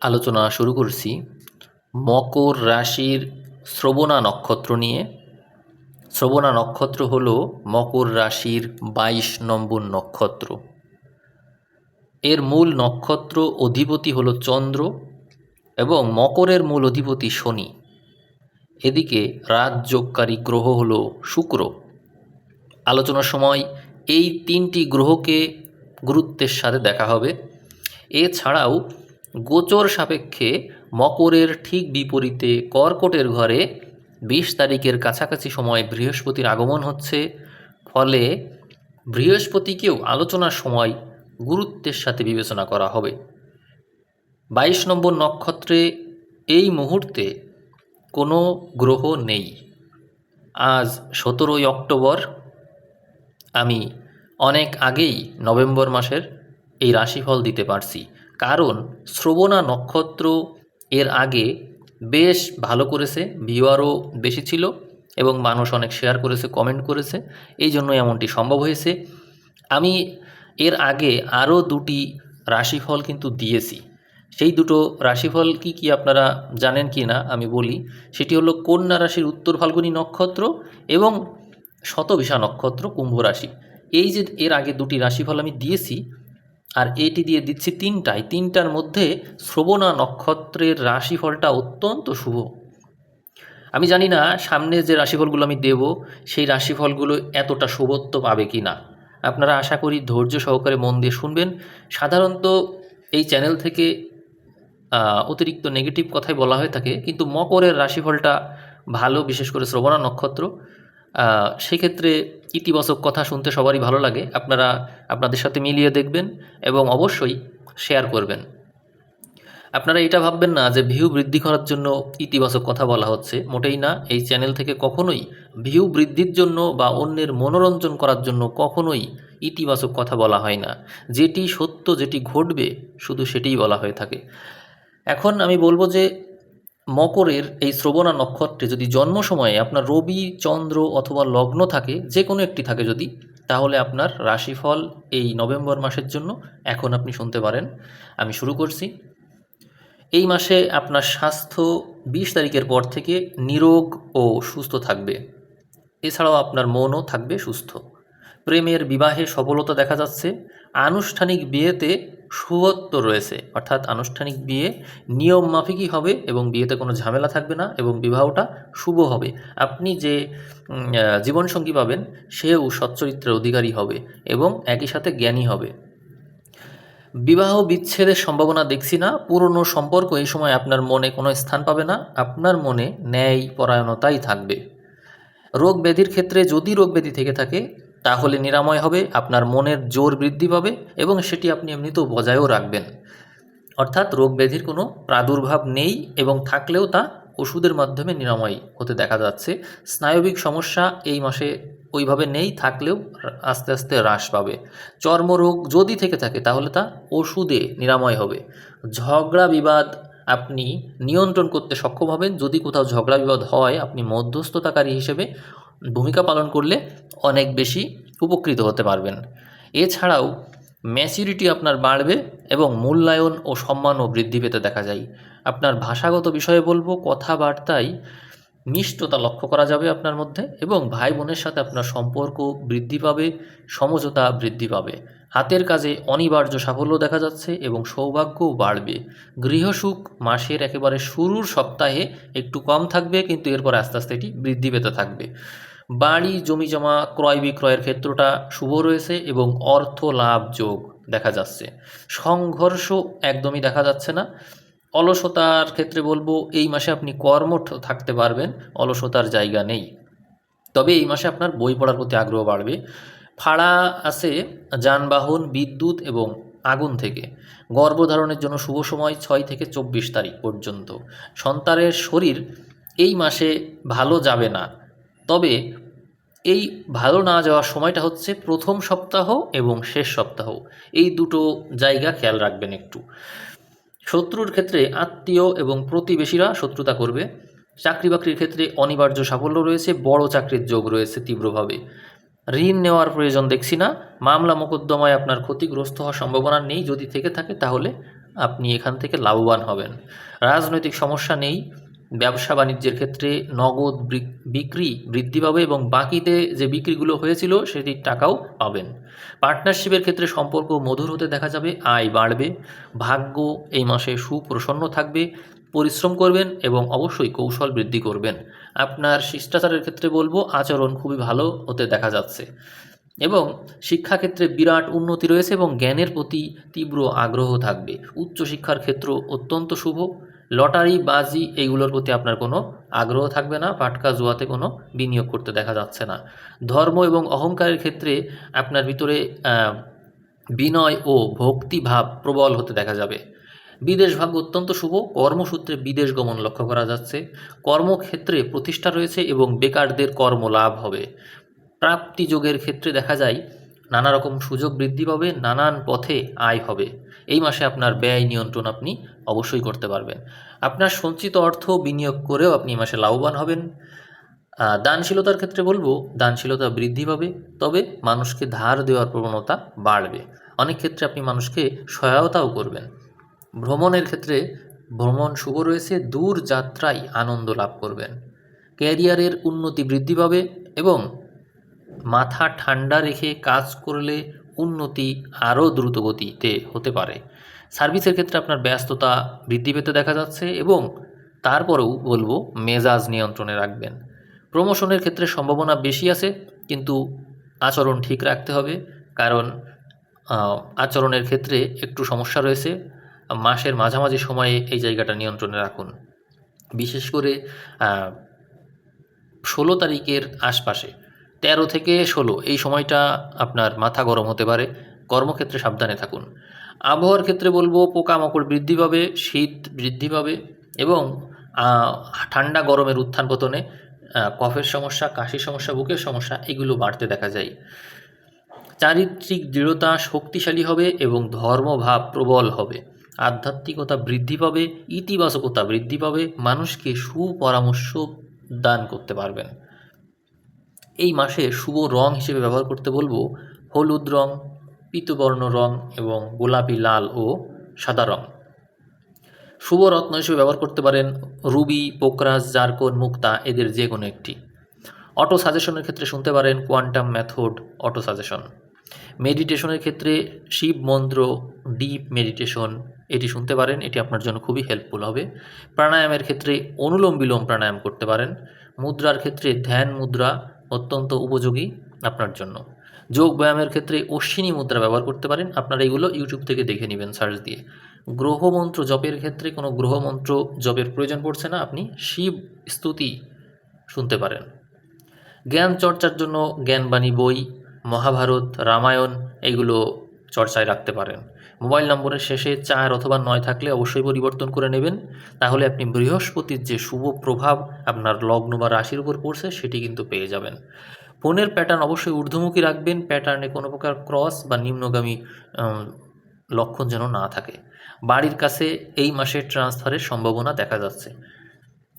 আলোচনা শুরু করছি। মকর রাশির শ্রবণা নক্ষত্র নিয়ে। শ্রবণা নক্ষত্র হল মকর রাশির বাইশ নম্বর নক্ষত্র। এর মূল নক্ষত্র অধিপতি হল চন্দ্র এবং মকরের মূল অধিপতি শনি। এদিকে রাজযোগকারী গ্রহ হল শুক্র। আলোচনার সময় এই তিনটি গ্রহকে গুরুত্বের সাথে দেখা হবে। এছাড়াও গোচর সাপেক্ষে মকরের ঠিক বিপরীতে কর্কটের ঘরে বিশ তারিখের কাছাকাছি সময় বৃহস্পতির আগমন হচ্ছে। ফলে বৃহস্পতিকেও আলোচনার সময় গুরুত্বের সাথে বিবেচনা করা হবে। বাইশ নম্বর নক্ষত্রে এই মুহূর্তে কোনো গ্রহ নেই। আজ সতেরোই অক্টোবর। আমি অনেক আগেই নভেম্বর মাসের এই রাশিফল দিতে পারছি। কারণ শ্রবণা নক্ষত্র এর আগে বেশ ভালো করেছে, ভিউয়ারও বেশি ছিল এবং মানুষ অনেক শেয়ার করেছে কমেন্ট করেছে। এই জন্য এমনটি সম্ভব হয়েছে। আমি এর আগে আরও দুটি রাশিফল কিন্তু দিয়েছি। সেই দুটো রাশিফল কি কি আপনারা জানেন কি না আমি বলি। সেটি হলো কন্যা রাশির উত্তর ফাল্গুনী নক্ষত্র এবং শতবিশা নক্ষত্র কুম্ভ রাশি। এই যে এর আগে দুটি রাশিফল আমি দিয়েছি আর এটি দিয়ে দিচ্ছি তিনটায়। তিনটার মধ্যে শ্রবণা নক্ষত্রের রাশিফলটা অত্যন্ত শুভ। আমি জানি না সামনে যে রাশিফলগুলো আমি দেব, সেই রাশিফলগুলো এতটা শুভত্ব পাবে কি না। আপনারা আশা করি ধৈর্য সহকারে মন দিয়ে শুনবেন। সাধারণত এই চ্যানেল থেকে অতিরিক্ত নেগেটিভ কথাই বলা হয়ে থাকে, কিন্তু মকরের রাশিফলটা ভালো, বিশেষ করে শ্রবণা নক্ষত্র। সেক্ষেত্রে ইতিবাচক কথা শুনতে সবারই ভালো লাগে। আপনারা আপনাদের সাথে মিলিয়ে দেখবেন এবং অবশ্যই শেয়ার করবেন। আপনারা এটা ভাববেন না যে ভিউ বৃদ্ধি করার জন্য ইতিবাচক কথা বলা হচ্ছে। মোটেই না। এই চ্যানেল থেকে কখনোই ভিউ বৃদ্ধির জন্য বা অন্যের মনোরঞ্জন করার জন্য কখনোই ইতিবাচক কথা বলা হয় না। যেটি সত্য, যেটি ঘটবে, শুধু সেটিই বলা হয়ে থাকে। এখন আমি বলব যে মকরের এই শ্রবণা নক্ষত্রে যদি জন্ম সময়ে আপনার রবি, চন্দ্র অথবা লগ্ন থাকে, যে কোনো একটি থাকে যদি, তাহলে আপনার রাশিফল এই নভেম্বর মাসের জন্য এখন আপনি শুনতে পারেন। আমি শুরু করছি। এই মাসে আপনার স্বাস্থ্য বিশ তারিখের পর থেকে নিরোগ ও সুস্থ থাকবে। এছাড়াও আপনার মনও থাকবে সুস্থ। প্রেমের বিবাহে সফলতা দেখা যাচ্ছে। আনুষ্ঠানিক বিয়েতে শুভত্ব রয়েছে। অর্থাৎ আনুষ্ঠানিক বিয়ে নিয়ম মাফিকই হবে এবং বিয়েতে কোনো ঝামেলা থাকবে না এবং বিবাহটা শুভ হবে। আপনি যে জীবনসঙ্গী পাবেন, সেও সচ্চরিত্রের অধিকারী হবে এবং একই সাথে জ্ঞানী হবে। বিবাহ বিচ্ছেদের সম্ভাবনা দেখছি না। পুরনো সম্পর্ক এই সময় আপনার মনে কোনো স্থান পাবে না। আপনার মনে ন্যায় পরায়ণতাই থাকবে। রোগ ব্যাধির ক্ষেত্রে যদি রোগ ব্যাধি থেকে থাকে তাহলে নিরাময় হবে, আপনার মনের জোর বৃদ্ধি পাবে এবং সেটি আপনি এমনিতেও বজায়ও রাখবেন। অর্থাৎ রোগ ব্যাধির কোনো প্রাদুর্ভাব নেই এবং থাকলেও তা ওষুধের মাধ্যমে নিরাময় হতে দেখা যাচ্ছে। স্নায়বিক সমস্যা এই মাসে ওইভাবে নেই, থাকলেও আস্তে আস্তে হ্রাস পাবে। চর্মরোগ যদি থেকে থাকে, তাহলে তা ওষুধে নিরাময় হবে। ঝগড়া বিবাদ আপনি নিয়ন্ত্রণ করতে সক্ষম হবেন। যদি কোথাও ঝগড়া বিবাদ হয়, আপনি মধ্যস্থতাকারী হিসেবে ভূমিকা পালন করলে অনেক বেশি উপকৃত হতে পারবেন। এছাড়াও ম্যাচুরিটি আপনার বাড়বে এবং মূল্যায়ন ও সম্মানও বৃদ্ধি পেতে দেখা যায়। আপনার ভাষাগত বিষয়ে বলব, কথাবার্তায় মিষ্টতা লক্ষ্য করা যাবে আপনার মধ্যে এবং ভাই বোনের সাথে আপনার সম্পর্ক বৃদ্ধি পাবে, সমঝোতা বৃদ্ধি পাবে। হাতের কাজে অনিবার্য সাফল্য দেখা যাচ্ছে এবং সৌভাগ্যও বাড়বে। গৃহসুখ মাসের একেবারে শুরুর সপ্তাহে একটু কম থাকবে কিন্তু এরপর আস্তে আস্তে এটি বৃদ্ধি পেতে থাকবে। বাড়ি জমি জমা ক্রয় বিক্রয়ের ক্ষেত্রটা শুভ রয়েছে এবং অর্থ লাভ যোগ দেখা যাচ্ছে। সংঘর্ষ একদমই দেখা যাচ্ছে না। অলসতার ক্ষেত্রে বলব, এই মাসে আপনি কর্মঠ থাকতে পারবেন, অলসতার জায়গা নেই। তবে এই মাসে আপনার বই পড়ার প্রতি আগ্রহ বাড়বে। ফাড়া আছে যানবাহন, বিদ্যুৎ এবং আগুন থেকে। গর্ভধারণের জন্য শুভ সময় ছয় থেকে চব্বিশ তারিখ পর্যন্ত। সন্তানের শরীর এই মাসে ভালো যাবে না। তবে এই ভালো না যাওয়ার সময়টা হচ্ছে প্রথম সপ্তাহ এবং শেষ সপ্তাহ। এই দুটো জায়গা খেয়াল রাখবেন একটু। শত্রুর ক্ষেত্রে আত্মীয় এবং প্রতিবেশীরা শত্রুতা করবে। চাকরি বাকরির ক্ষেত্রে অনিবার্য সাফল্য রয়েছে, বড় চাকরির যোগ রয়েছে তীব্রভাবে। ঋণ নেওয়ার প্রয়োজন দেখছি না। মামলা মোকদ্দমায় আপনার ক্ষতিগ্রস্ত হওয়ার সম্ভাবনা নেই। যদি থেকে থাকে তাহলে আপনি এখান থেকে লাভবান হবেন। রাজনৈতিক সমস্যা নেই। ব্যবসা বাণিজ্যের ক্ষেত্রে নগদ বিক্রি বৃদ্ধি পাবে এবং বাকিতে যে বিক্রিগুলো হয়েছিল সেটির টাকাও পাবেন। পার্টনারশিপের ক্ষেত্রে সম্পর্ক মধুর হতে দেখা যাবে, আয় বাড়বে, ভাগ্য এই মাসে সুপ্রসন্ন থাকবে, পরিশ্রম করবেন এবং অবশ্যই কৌশল বৃদ্ধি করবেন। আপনার শিষ্টাচারের ক্ষেত্রে বলব, আচরণ খুবই ভালো হতে দেখা যাচ্ছে। এবং শিক্ষাক্ষেত্রে বিরাট উন্নতি রয়েছে এবং জ্ঞানের প্রতি তীব্র আগ্রহ থাকবে। উচ্চশিক্ষার ক্ষেত্র অত্যন্ত শুভ। লটারি, বাজি এইগুলোর প্রতি আপনার কোনো আগ্রহ থাকবে না পাটকা জুয়াতে কোনো বিনিয়োগ করতে দেখা যাচ্ছে না। ধর্ম এবং অহংকারের ক্ষেত্রে আপনার ভিতরে বিনয় ও ভক্তিভাব প্রবল হতে দেখা যাবে। বিদেশ ভাগ্য অত্যন্ত শুভ। কর্মসূত্রে বিদেশ গমন লক্ষ্য করা যাচ্ছে। কর্মক্ষেত্রে প্রতিষ্ঠা রয়েছে এবং বেকারদের কর্মলাভ হবে। প্রাপ্তি যোগের ক্ষেত্রে দেখা যায় নানা রকম সুযোগ বৃদ্ধি পাবে, নানান পথে আয় হবে। এই মাসে আপনার ব্যয় নিয়ন্ত্রণ আপনি অবশ্যই করতে পারবেন। আপনার সঞ্চিত অর্থ বিনিয়োগ করেও আপনি মাসে লাভবান হবেন। দানশীলতার ক্ষেত্রে বলব, দানশীলতা বৃদ্ধি পাবে, তবে মানুষকে ধার দেওয়ার প্রবণতা বাড়বে। অনেক ক্ষেত্রে আপনি মানুষকে সহায়তাও করবেন। ভ্রমণের ক্ষেত্রে ভ্রমণ শুভ রয়েছে, দূর যাত্রায় আনন্দ লাভ করবেন। ক্যারিয়ারের উন্নতি বৃদ্ধি পাবে এবং মাথা ঠান্ডা রেখে কাজ করলে উন্নতি আরও দ্রুত গতিতে হতে পারে। সার্ভিসের ক্ষেত্রে আপনার ব্যস্ততা বৃদ্ধি পেতে দেখা যাচ্ছে এবং তারপরেও বলব মেজাজ নিয়ন্ত্রণে রাখবেন। প্রমোশনের ক্ষেত্রে সম্ভাবনা বেশি আছে, কিন্তু আচরণ ঠিক রাখতে হবে। কারণ আচরণের ক্ষেত্রে একটু সমস্যা রয়েছে। মাসের মাঝামাঝি সময়ে এই জায়গাটা নিয়ন্ত্রণে রাখুন। বিশেষ করে ষোলো তারিখের আশপাশে তেরো থেকে ষোলো, এই সময়টা আপনার মাথা গরম হতে পারে। কর্মক্ষেত্রে সাবধানে থাকুন। আবহাওয়ার ক্ষেত্রে বলব, পোকামাকড় বৃদ্ধি পাবে, শীত বৃদ্ধি পাবে এবং ঠান্ডা গরমের উত্থান পতনে কফের সমস্যা, কাশির সমস্যা, বুকের সমস্যা, এগুলো বাড়তে দেখা যায়। চারিত্রিক দৃঢ়তা শক্তিশালী হবে এবং ধর্মভাব প্রবল হবে। আধ্যাত্মিকতা বৃদ্ধি পাবে, ইতিবাচকতা বৃদ্ধি পাবে, মানুষকে সুপরামর্শ দান করতে পারবেন। এই মাসে শুভ রং হিসেবে ব্যবহার করতে বলব হলুদ রং, পীতবর্ণ রং এবং গোলাপি লাল ও সাদা রং। শুভ রত্ন হিসেবে ব্যবহার করতে পারেন রুবি, পোকরাজ, জারকন, মুক্তা, এদের যে কোনো একটি। অটো সাজেশনের ক্ষেত্রে শুনতে পারেন কোয়ান্টাম মেথড অটো সাজেশন। মেডিটেশনের ক্ষেত্রে শিব মন্ত্র, ডিপ মেডিটেশন, এটি শুনতে পারেন, এটি আপনার জন্য খুবই হেল্পফুল হবে। প্রাণায়ামের ক্ষেত্রে অনুলোম বিলোম প্রাণায়াম করতে পারেন। মুদ্রার ক্ষেত্রে ধ্যান মুদ্রা অত্যন্ত উপযোগী আপনার জন্য। যোগ ব্যায়ামের ক্ষেত্রে অশ্বিনী মুদ্রা ব্যবহার করতে পারেন। আপনারা এগুলো ইউটিউব থেকে দেখে নেবেন সার্চ দিয়ে। গ্রহমন্ত্র জপের ক্ষেত্রে কোনো গ্রহমন্ত্র জপের প্রয়োজন পড়ছে না, আপনি শিব স্তুতি শুনতে পারেন। জ্ঞান চর্চার জন্য জ্ঞানবাণী বই, মহাভারত, রামায়ণ, এগুলো চর্চায় রাখতে পারেন। মোবাইল নম্বরের শেষে চার অথবা নয় থাকলে অবশ্যই পরিবর্তন করে নেবেন। তাহলে আপনি বৃহস্পতির যে শুভ প্রভাব আপনার লগ্ন বা রাশির উপর পড়ছে, সেটি কিন্তু পেয়ে যাবেন। ফোনের প্যাটার্ন অবশ্যই ঊর্ধ্বমুখী রাখবেন। প্যাটার্নে কোনো প্রকার ক্রস বা নিম্নগামী লক্ষণ যেন না থাকে। বাড়ির কাছে এই মাসে ট্রান্সফারের সম্ভাবনা দেখা যাচ্ছে।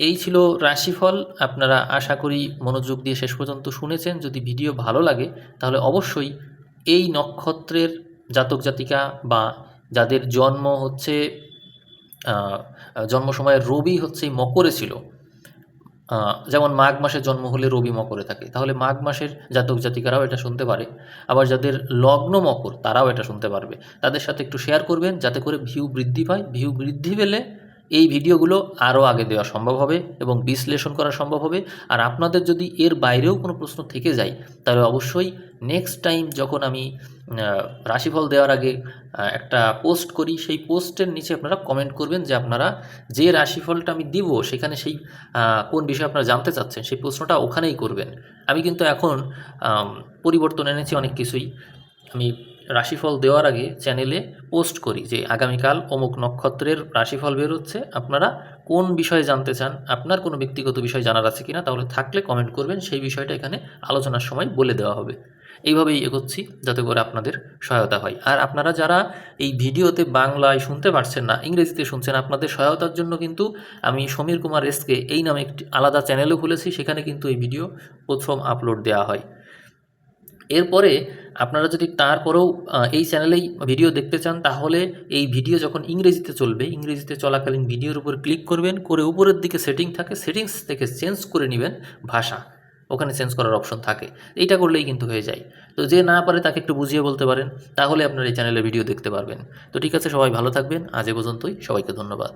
এই ছিল রাশিফল। আপনারা আশা করি মনোযোগ দিয়ে শেষ পর্যন্ত শুনেছেন। যদি ভিডিও ভালো লাগে, তাহলে অবশ্যই এই নক্ষত্রের জাতক জাতিকা বা যাদের জন্ম হচ্ছে জন্ম সময় রবি হচ্ছে মকরে ছিল। যেমন মাঘ মাসে জন্ম হলে রবি মকরে থাকে। তাহলে মাঘ মাসের জাতক জাতিকারাও এটা শুনতে পারে। আবার যাদের লগ্ন মকর, তারাও এটা শুনতে পারবে। তাদের সাথে একটু শেয়ার করবেন, যাতে করে ভিউ বৃদ্ধি পায়। ভিউ বৃদ্ধি পেলে এই ভিডিওগুলো আরও আগে দেওয়া সম্ভব হবে এবং বিশ্লেষণ করা সম্ভব হবে। আর আপনাদের যদি এর বাইরেও কোনো প্রশ্ন থেকে যায়, তাহলে অবশ্যই নেক্সট টাইম যখন আমি রাশিফল দেওয়ার আগে একটা পোস্ট করি, সেই পোস্টের নিচে আপনারা কমেন্ট করবেন যে আপনারা যে রাশিফলটা আমি দিব, সেখানে সেই কোন বিষয়ে আপনারা জানতে চাচ্ছেন, সেই প্রশ্নটা ওখানেই করবেন। আমি কিন্তু এখন পরিবর্তন এনেছি অনেক কিছুই। আমি রাশিফল দেওয়ার আগে চ্যানেলে পোস্ট করি যে আগামীকাল অমুক নক্ষত্রের রাশিফল বেরোচ্ছে। আপনারা কোন বিষয়ে জানতে চান, আপনার কোনো ব্যক্তিগত বিষয় জানার আছে কিনা, তাহলে থাকলে কমেন্ট করবেন, সেই বিষয়টা এখানে আলোচনার সময় বলে দেওয়া হবে। এইভাবেই এগোচ্ছি, যাতে করে আপনাদের সহায়তা হয়। আর আপনারা যারা এই ভিডিওতে বাংলায় শুনতে পারছেন না, ইংরেজিতে শুনছেন, আপনাদের সহায়তার জন্য কিন্তু আমি সমীর কুমার এসকে এই নামে একটি আলাদা চ্যানেলও খুলেছি, সেখানে কিন্তু এই ভিডিও প্রথম আপলোড দেওয়া হয়। এরপরে আপনারা যদি তারপরেও এই চ্যানেলেই ভিডিও দেখতে চান, তাহলে এই ভিডিও যখন ইংরেজিতে চলবে, ইংরেজিতে চলাকালীন ভিডিওর উপর ক্লিক করবেন, করে উপরের দিকে সেটিং থাকে, সেটিংস থেকে চেঞ্জ করে নেবেন ভাষা। ওখানে চেঞ্জ করার অপশন থাকে। এইটা করলেই কিন্তু হয়ে যায়। তো যে না পারে তাকে একটু বুঝিয়ে বলতে পারেন, তাহলে আপনার এই চ্যানেলে ভিডিও দেখতে পারবেন। তো ঠিক আছে, সবাই ভালো থাকবেন। আজ এ পর্যন্তই। সবাইকে ধন্যবাদ।